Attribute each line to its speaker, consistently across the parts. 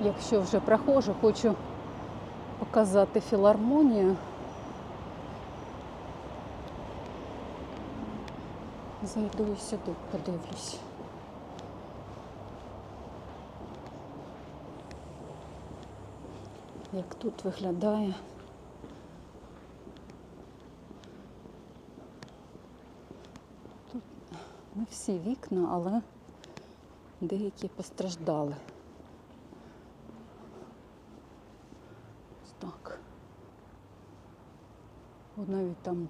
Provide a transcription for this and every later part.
Speaker 1: Якщо вже проходжу, хочу показати філармонію. Зайду і сюди, подивлюсь. Як тут виглядає. Тут не всі вікна, але деякі постраждали. Ось так. От навіть там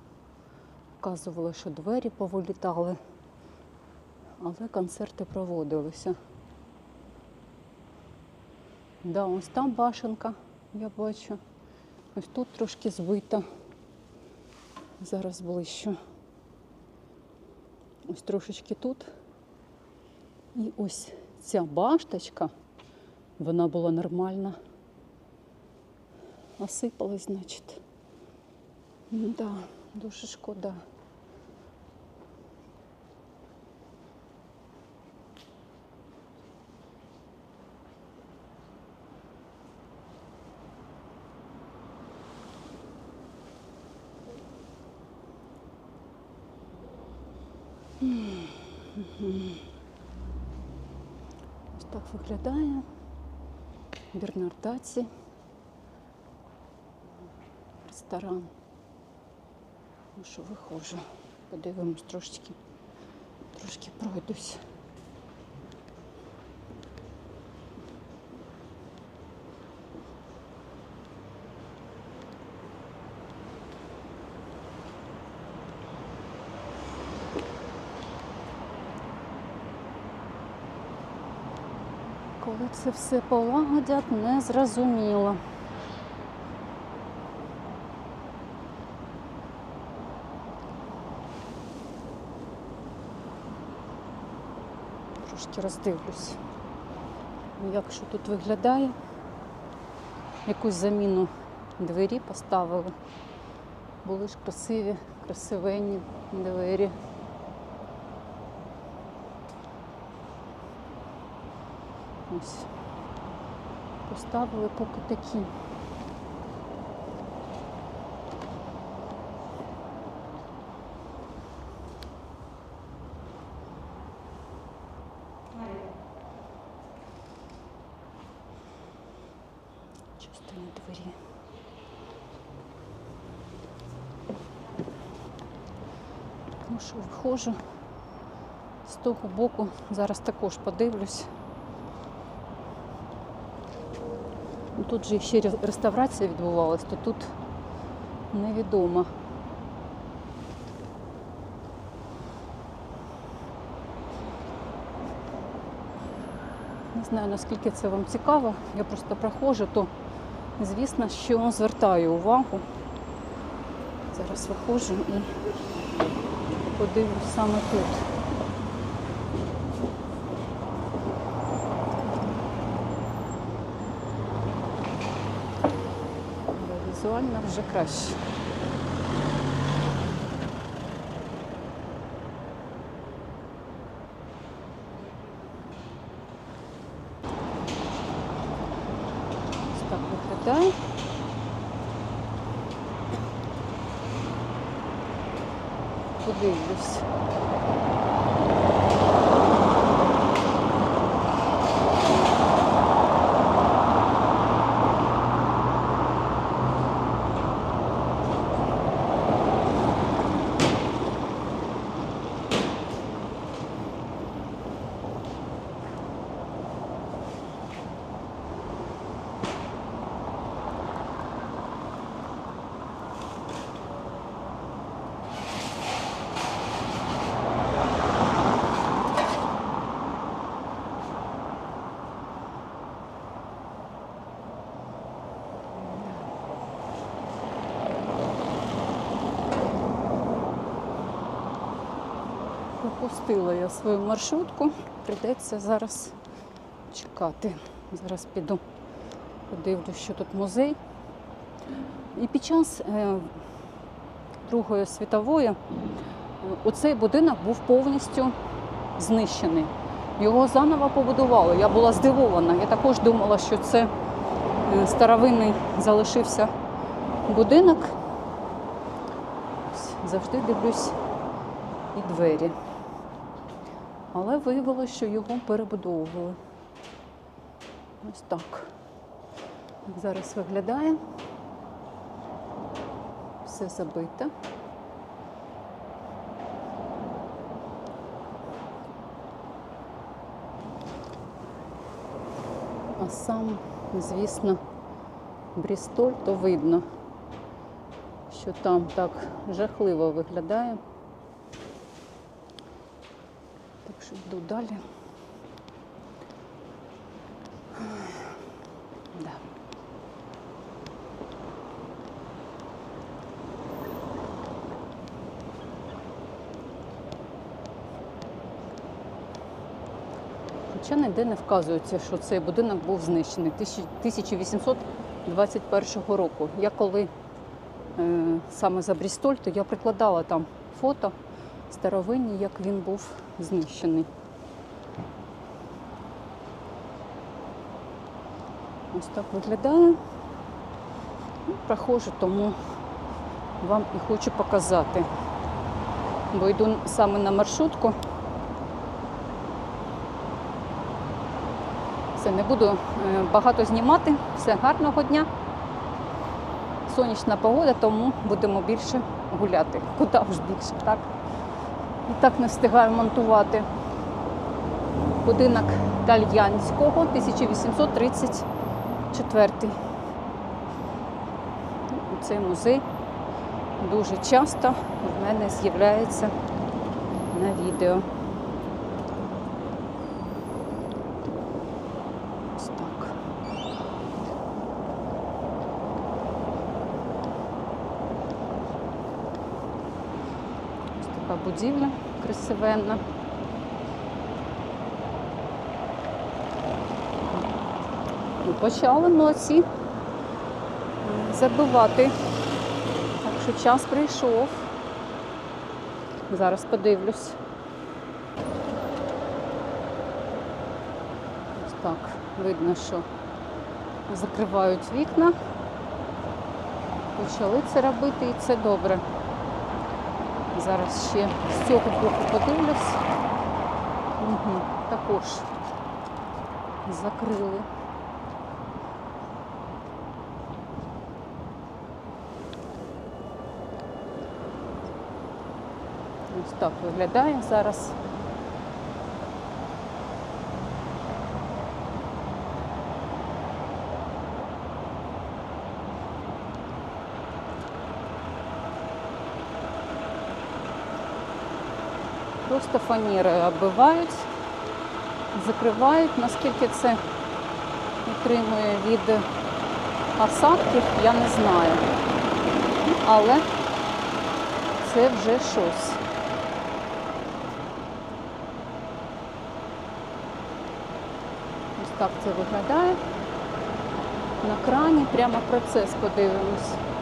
Speaker 1: вказували, що двері повилітали, але концерти проводилися. Да, ось там башенка, я бачу. Ось тут трошки збита. Зараз ближче. Ось трошечки тут. І ось ця башточка, вона була нормальна. Осипалась, значить. Да, дуже шкода. Ось так виглядає Бернардаці. Ресторан. Ну що, виходжу. Подивимось трошечки. Трошки пройдусь. Коли це все полагодять, не зрозуміло. Трошки роздивлюсь, як що тут виглядає. Якусь заміну двері поставили. Були ж красиві, красивенні двері. Ось. Поставили поки такі. Частина двері. Ну що, виходжу з того боку, зараз також подивлюсь. Ну, Тут же ще реставрація відбувалась, то тут невідомо. Не знаю, наскільки це вам цікаво. Я просто проходжу, то звісно, що звертаю увагу. Зараз виходжу і подивлюсь саме тут. Візуально вже краще. Ось так виглядає. Подивлюсь. Пропустила я свою маршрутку, прийдеться зараз чекати. Зараз піду, подивлюсь, що тут музей. І під час е, Другої світової е, оцей будинок був повністю знищений. Його заново побудували. Я була здивована. Я також думала, що це е, старовинний залишився будинок. Завжди дивлюсь і двері. Але виявилося, що його перебудовували. Ось так. Зараз виглядає. Все забите. А сам, звісно, Брістоль, то видно, що там так жахливо виглядає. Так що йду далі. Да. Хоча ніде не вказується, що цей будинок був знищений 1821 року. Я коли е, саме за Брістоль, то я прикладала там фото старовинні, як він був знищений. Ось так виглядає. Ну, Проходжу, тому вам і хочу показати. Бо йду саме на маршрутку. Все, не буду е, багато знімати. Все, гарного дня. Сонячна погода, тому будемо більше гуляти. Куди ж більше, так? І так не встигаю монтувати. Будинок Тальянського 1834. Цей музей дуже часто в мене з'являється на відео. Ось так. Ось така будівля красивенна. Ну, почали молодці забивати. Так що час прийшов. Зараз подивлюсь. Так, видно, що закривають вікна. Почали це робити і це добре. Зараз ще з цього боку подивлюсь. Угу, також закрили. Ось так виглядає зараз. Просто фанерою оббивають, закривають, наскільки це утримує від осадків, я не знаю. Але це вже щось. Ось так це виглядає. На крані прямо процес подивимось.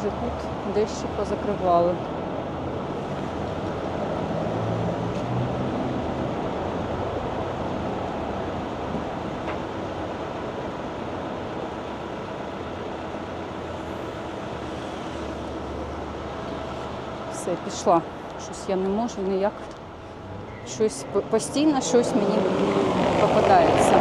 Speaker 1: Вже тут дещо позакривали. Все, пішла. Щось я не можу ніяк. Щось по- постійно щось мені попадається.